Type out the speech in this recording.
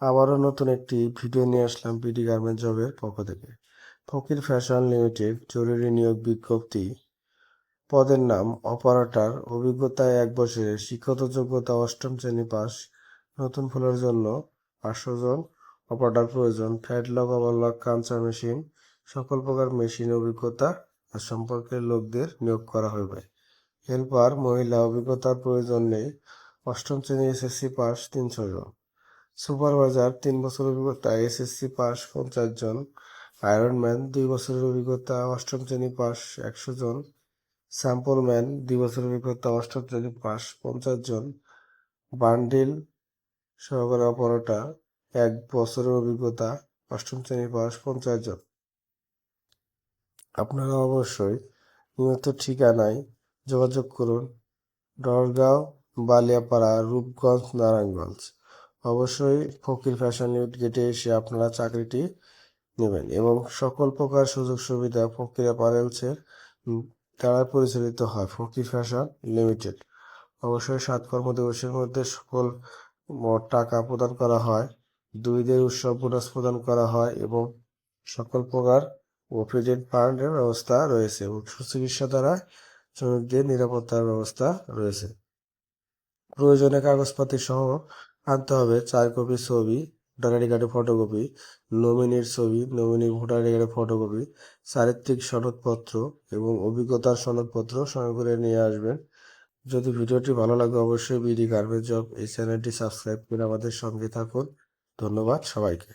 আবারও নতুন একটি ভিডিও নিয়ে আসলাম বিডি গার্মেন্ট জবের পক্ষ থেকে। ফকির ফ্যাশন লিমিটেড জরুরি নিয়োগ বিজ্ঞপ্তি। পদের নাম, অপারেটর, অভিজ্ঞতায় এক বছরে শিক্ষত যোগ্যতা অষ্টম শ্রেণি পাস, নতুন ফুলের জন্য পাঁচশো জন, অপারেটর প্রয়োজন ফ্যাটলক ওভারলক, কাঞ্চা মেশিন, সকল প্রকার মেশিন অভিজ্ঞতা আর সম্পর্কের লোকদের নিয়োগ করা হবে হেল্পার মহিলা অভিজ্ঞতার প্রয়োজন নেই, অষ্টম শ্রেণি এসএসসি পাস তিনশো জন। সুপারভাইজার, তিন বছর অভিজ্ঞতা, এসএসসি পাস পঞ্চাশ জন। আয়রনম্যান দুই বছরের অভিজ্ঞতা, অষ্টম শ্রেণি পাস একশো জন। স্যাম্পলম্যান দুই বছরের অভিজ্ঞতা, অষ্টম শ্রেণি পাস পঞ্চাশ জন। বান্ডিল সহকারী অপারেটর, এক বছরের অভিজ্ঞতা, অষ্টম শ্রেণি পাস পঞ্চাশ জন। আপনারা অবশ্যই নিয়ত ঠিকানায় যোগাযোগ করুন। ডরগাঁও বালিয়াপাড়া, রূপগঞ্জ, নারায়ণগঞ্জ। অবশ্যই ফকির ফ্যাশন লিমিট গেটে এসে আপনারা চাকরিটি নেবেন এবং সকল প্রকার সুযোগ সুবিধা ফকির অ্যাপারেলসের দ্বারা পরিচালিত হয় ফকির ফ্যাশন লিমিটেড। অবশ্যই সাত কর্মদিবসের মধ্যে সকল টাকা প্রদান করা হয় দুই দিন উৎসব বোনাস প্রদান করা হয় এবং সকল প্রকার প্রভিডেন্ট ফান্ডের ব্যবস্থা রয়েছে এবং সুচিকিৎসা দ্বারা শ্রমিকদের নিরাপত্তার ব্যবস্থা রয়েছে। প্রয়োজনীয় কাগজপাতি সহ আনতে হবে চার কপি ছবি ভোটার আইডি কার্ডের ফটোকপি নমিনির ছবি নমিনি ভোটার আইডি কার্ডের ফটোকপি চারিত্রিক সনদপত্র এবং অভিজ্ঞতার সনদপত্র সঙ্গে করে নিয়ে আসবেন। যদি ভিডিওটি ভালো লাগে, অবশ্যই বিডি গার্মেন্ট জব এই চ্যানেলটি সাবস্ক্রাইব করে আমাদের সঙ্গে থাকুন। ধন্যবাদ সবাইকে।